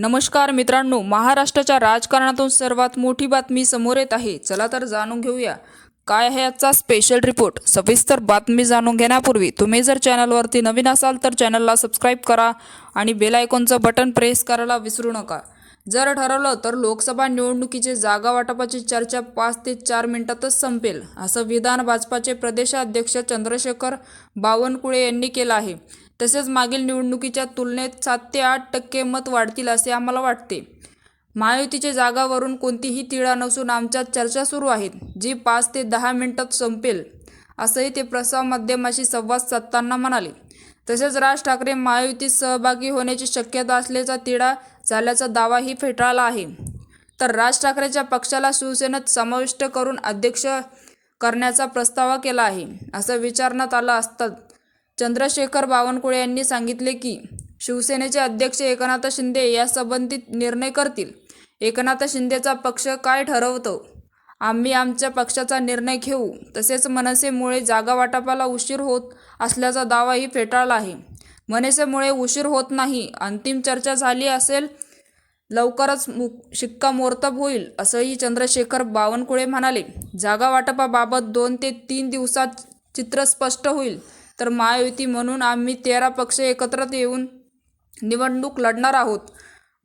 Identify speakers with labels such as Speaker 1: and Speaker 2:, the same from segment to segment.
Speaker 1: नमस्कार मित्रांनो महाराष्ट्राच्या राजकारणातून सर्वात मोठी बातमी समोर येत आहे. चला तर जाणून घेऊया. काय आहे आजचा स्पेशल रिपोर्ट सविस्तर बातमी जाणून घेण्यापूर्वी तुम्ही जर चॅनलवरती नवीन असाल तर चॅनलला सबस्क्राईब करा आणि बेल आयकॉनचं बटन प्रेस करायला विसरू नका. जर ठरवलं तर लोकसभा निवडणुकीचे जागा वाटपाची चर्चा पाच ते चार मिनिटातच संपेल असं विधान भाजपाचे प्रदेशाध्यक्ष चंद्रशेखर बावनकुळे यांनी केलं आहे. तसेच मागील निवडणुकीच्या तुलनेत सात ते आठ टक्के मत वाढतील असे आम्हाला वाटते. महायुतीच्या जागावरून कोणतीही तिळा नसून आमच्यात चर्चा सुरू आहेत जी पाच ते दहा मिनिटात संपेल असंही ते प्रसार माध्यमाशी संवाद साधताना म्हणाले. तसेच राज ठाकरे महायुतीत सहभागी होण्याची शक्यता असल्याचा तिढा झाल्याचा दावाही फेटाळला आहे. तर राज ठाकरेच्या पक्षाला शिवसेनेत समाविष्ट करून अध्यक्ष करण्याचा प्रस्ताव केला आहे असं विचारण्यात आलं असतं. चंद्रशेखर बावनकुळे यांनी सांगितले की शिवसेनेचे अध्यक्ष एकनाथ शिंदे यासंबंधित निर्णय करतील. एकनाथ शिंदेचा पक्ष काय ठरवतो? आम्ही आमच्या पक्षाचा निर्णय घेऊ. तसेच मनसेमुळे जागा वाटपाला उशीर होत असल्याचा दावाही फेटाळला आहे. मनसेमुळे उशीर होत नाही. अंतिम चर्चा झाली असेल लवकरच मु शिक्कामोर्तब होईल असंही चंद्रशेखर बावनकुळे म्हणाले. जागा वाटपाबाबत दोन ते तीन दिवसात चित्र स्पष्ट होईल. तर महायुती म्हणून आम्ही तेरा पक्ष एकत्र येऊन निवडणूक लढणार आहोत.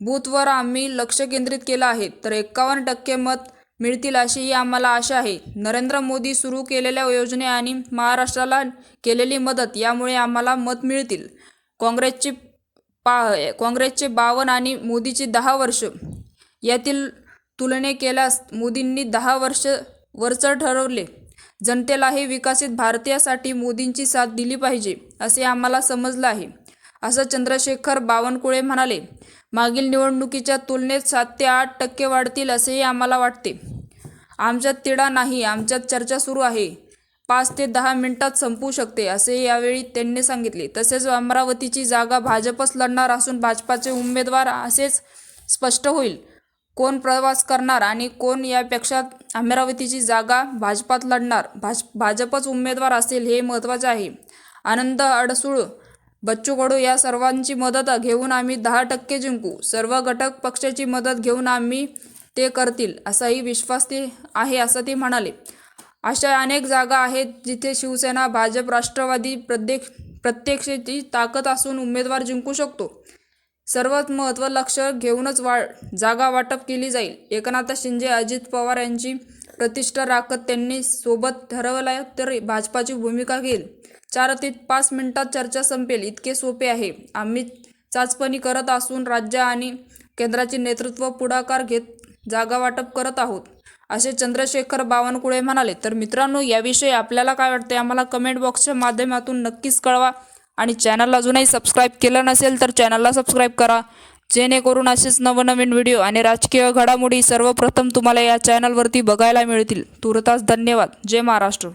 Speaker 1: बूथवर आम्ही लक्ष केंद्रित केलं आहे. तर एकावन्न टक्के मत मिळतील अशीही आम्हाला आशा आहे. नरेंद्र मोदी सुरू केलेल्या योजने आणि महाराष्ट्राला केलेली मदत यामुळे आम्हाला मत मिळतील. काँग्रेसची पा काँग्रेसचे बावन्न आणि मोदीचे दहा वर्ष यातील तुलने केल्यास मोदींनी दहा वर्ष वरचं ठरवले. जनतेलाही विकसित भारतीयासाठी मोदींची साथ दिली पाहिजे असे आम्हाला समजलं आहे. असं चंद्रशेखर बावनकुळे म्हणाले मागील निवडणुकीच्या तुलनेत सात ते आठ टक्के वाढतील असेही आम्हाला वाटते. आमच्यात तिढा नाही आमच्यात चर्चा सुरू आहे. पाच ते दहा मिनिटात संपू शकते असे यावेळी त्यांनी सांगितले. तसेच अमरावतीची जागा भाजपच लढणार असून भाजपाचे उमेदवार असेच स्पष्ट होईल. कोण प्रवास करणार आणि कोण यापेक्षा अमरावतीची जागा भाजपात लढणार? भाज भाजपच उमेदवार असेल हे महत्त्वाचे आहे. आनंद अडसूळ बच्चू कडू या सर्वांची मदत घेऊन आम्ही दहा टक्के जिंकू. सर्व घटक पक्षाची मदत घेऊन आम्ही ते करतील असाही विश्वास ते आहे असं ते म्हणाले. अशा अनेक जागा आहेत जिथे शिवसेना भाजप राष्ट्रवादी प्रत्येक प्रत्यक्षाची ताकद असून उमेदवार जिंकू शकतो. सर्वात महत्त्व लक्ष घेऊनच वा जागा वाटप केली जाईल. एकनाथ शिंदे अजित पवार यांची प्रतिष्ठा राखत त्यांनी सोबत ठरवलं तर भाजपाची भूमिका घेईल. चार ते पाच मिनिटात चर्चा संपेल. इतके सोपे आहे. आम्ही चाचपणी करत असून राज्य आणि केंद्राचे नेतृत्व पुढाकार घेत जागा वाटप करत आहोत. असे चंद्रशेखर बावनकुळे म्हणाले. तर मित्रांनो याविषयी आपल्याला काय वाटते आम्हाला कमेंट बॉक्सच्या माध्यमातून नक्कीच कळवा. आणि चॅनल अजूनही सबस्क्राईब केलं नसेल तर चॅनलला सबस्क्राईब करा. जेणेकरून असेच नवनवीन व्हिडिओ आणि राजकीय घडामोडी सर्वप्रथम तुम्हाला या चॅनलवरती बघायला मिळतील. तुर्तास धन्यवाद. जय महाराष्ट्र.